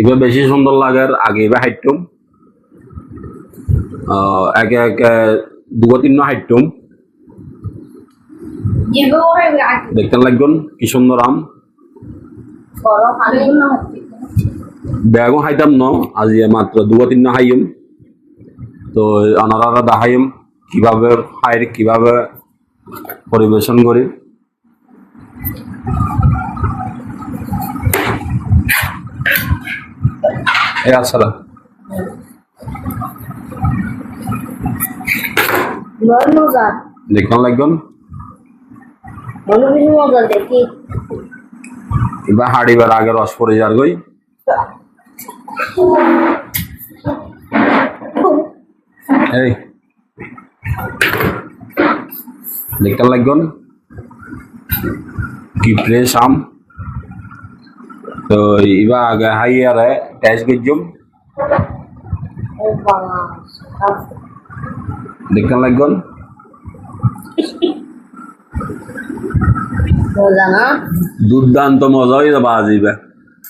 এবার বেশি সুন্দর লাগার আগে এবার হাইটুম একে একে দুগো তিন হাইটুম দেখতে লাগবেন কি সুন্দর আম। ব্যাগও হাইতাম ন আজি মাত্র দুগো তিন হাইম। তো অনারা দেখাইম কীভাবে খাই কীভাবে পরিবেশন করি বড় মজা দেখতে লাগবেন এবার হাড়িবার আগে রস পড়ে যার গই। এই। দেখতে লাগবেন এবার আগে হাইয়ারে টেস্ট গেজুম ও বাবা দেখতে লাগবেন মজা না দুর্দান্ত মজা হয়ে যাবে আজ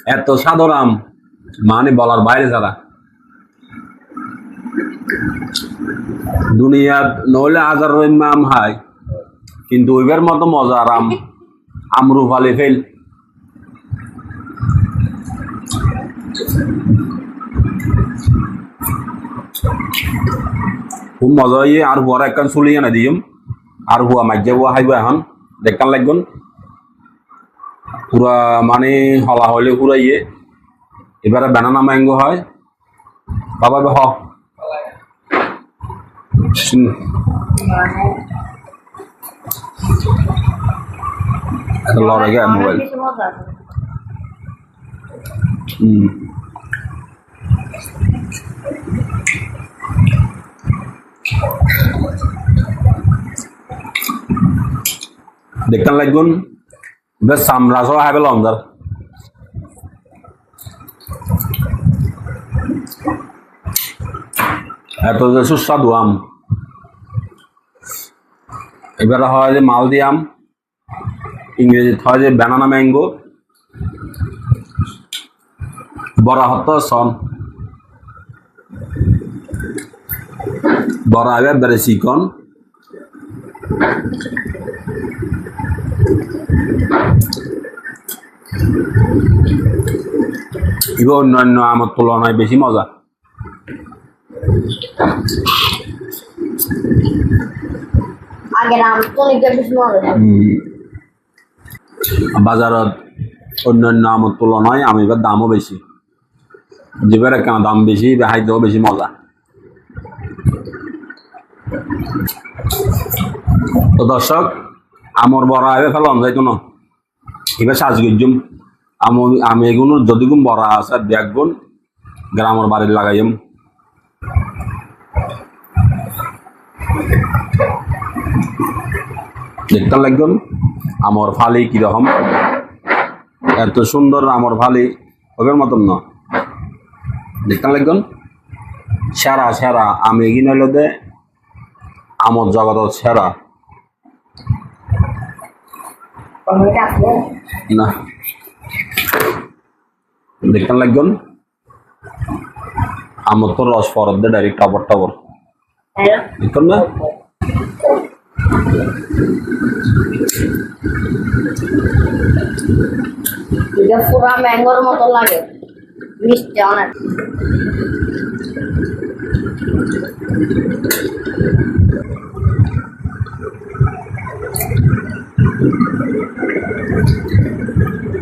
এত সাদর আম মানে বলার বাইরে ছাড়া দুনিয়ার নহলে হাজার আম হাই কিন্তু ওইবার মতো মজার আম আমরু ফালে ফেল। খুব মজা হয়ে আর হুয়ার একখান চুলিয়ে না দিম। আর হুয়া মাইজা হুয়া হাইব এখন। দেখতাম লাগবেন। পুরা মানে হলা হলে পুরা ইয়ে এবারে ব্যানানা ম্যাঙ্গো হয়। বাবা হ। হুম, এত মোবাইল বেশি মজা হুম। দেখতাম লাগবেন বেশ সামরাজ হাইবে লন্দার এত যে সুস্বাদু আম। এবারে হয় যে মালদি আম। ইংরেজিতে হয় যে ব্যানানা ম্যাঙ্গো বড়া হত সন বেড়ে চিকন এবার অন্যান্য আমার তুলনায় বেশি মজা। আগের আম তো নিতে বেশি মজা। বাজারত অন্যান্য আমার তুলনায় আমি এবার দামও বেশি। যেবারে কেন দাম বেশি, হাইতেও বেশি মজা। তো দর্শক, আমার বড় আবে ফেলাম, যাইতো না। এবার সাজগুজুম আমি আমি এগুলো যদি গুণ বড় আছে দেখগুন গ্রামের বাড়ির লাগাইম। দেখতে লাগবেন আমার ফালি কীরকম? এত সুন্দর আমার ফালি ওদের মতন না। দেখতে লাগবেন? সেরা সেরা। আমি এগিয়ে হলো দে আমার জগত সেরা। না। দেখতে লাগবেন? আমার তো রস ফরত দে ডাইরেক্ট টাবর টাবর দেখুন না? এটা পুরা ম্যাঙ্গোর মতো লাগে। মিষ্টি অনেক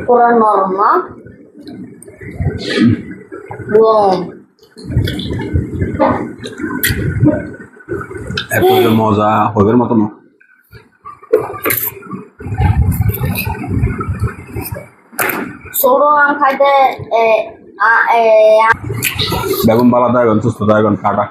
পুরা নরম মজা হইবের মতো না ছোট আম খাইতে এ, আ- এ, বেগুন বালা দেবেন সুস্থ দেবেন কাটা